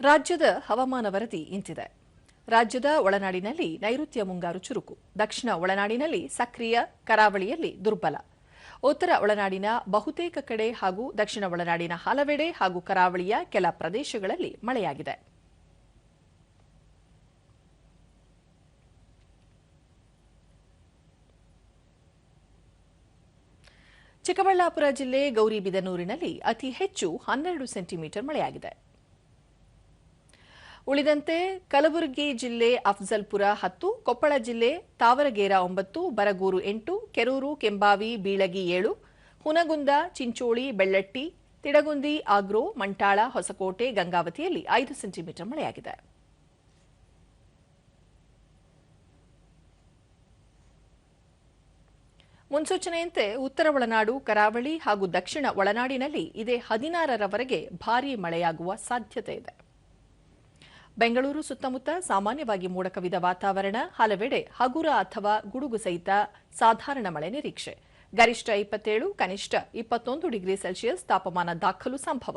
ರಾಜ್ಯದ ಹವಾಮಾನ ವರದಿ ಇಂತಿದೆ. ರಾಜ್ಯದ ಒಳನಾಡಿನಲ್ಲಿ ನೈಋತ್ಯ ಮುಂಗಾರು ಚುರುಕು, ದಕ್ಷಿಣ ಒಳನಾಡಿನಲ್ಲಿ ಸಕ್ರಿಯ, ಕರಾವಳಿಯಲ್ಲಿ ದುರ್ಬಲ. ಉತ್ತರ ಒಳನಾಡಿನ ಬಹುತೇಕ ಕಡೆ ಹಾಗೂ ದಕ್ಷಿಣ ಒಳನಾಡಿನ ಹಲವೆಡೆ ಹಾಗೂ ಕರಾವಳಿಯ ಕೆಲ ಪ್ರದೇಶಗಳಲ್ಲಿ ಮಳೆಯಾಗಿದೆ. ಚಿಕ್ಕಬಳ್ಳಾಪುರ ಜಿಲ್ಲೆ ಗೌರಿಬಿದನೂರಿನಲ್ಲಿ ಅತಿ ಹೆಚ್ಚು ಹನ್ನೆರಡು ಸೆಂಟಿಮೀಟರ್ ಮಳೆಯಾಗಿದೆ. ಉಳಿದಂತೆ ಕಲಬುರಗಿ ಜಿಲ್ಲೆ ಅಫ್ಜಲ್ಪುರ ಹತ್ತು, ಕೊಪ್ಪಳ ಜಿಲ್ಲೆ ತಾವರಗೇರ ಒಂಬತ್ತು, ಬರಗೂರು ಎಂಟು, ಕೆರೂರು, ಕೆಂಬಾವಿ, ಬೀಳಗಿ ಏಳು, ಹುನಗುಂದ, ಚಿಂಚೋಳಿ, ಬೆಳ್ಳಟ್ಟಿ, ತಿಡಗುಂದಿ, ಆಗ್ರೋ, ಮಂಟಾಳ, ಹೊಸಕೋಟೆ, ಗಂಗಾವತಿಯಲ್ಲಿ ಐದು ಸೆಂಟಿಮೀಟರ್ ಮಳೆಯಾಗಿದೆ. ಮುನ್ಸೂಚನೆಯಂತೆ ಉತ್ತರ ಒಳನಾಡು, ಕರಾವಳಿ ಹಾಗೂ ದಕ್ಷಿಣ ಒಳನಾಡಿನಲ್ಲಿ ಇದೇ ಹದಿನಾರರವರೆಗೆ ಭಾರೀ ಮಳೆಯಾಗುವ ಸಾಧ್ಯತೆ ಇದೆ. ಬೆಂಗಳೂರು ಸುತ್ತಮುತ್ತ ಸಾಮಾನ್ಯವಾಗಿ ಮೋಡ ಕವಿದ ವಾತಾವರಣ, ಹಲವೆಡೆ ಹಗುರ ಅಥವಾ ಗುಡುಗು ಸಹಿತ ಸಾಧಾರಣ ಮಳೆ ನಿರೀಕ್ಷೆ. ಗರಿಷ್ಠ ಇಪ್ಪತ್ತೇಳು, ಕನಿಷ್ಠ ಇಪ್ಪತ್ತೊಂದು ಡಿಗ್ರಿ ಸೆಲ್ಸಿಯಸ್ ತಾಪಮಾನ ದಾಖಲು ಸಂಭವ.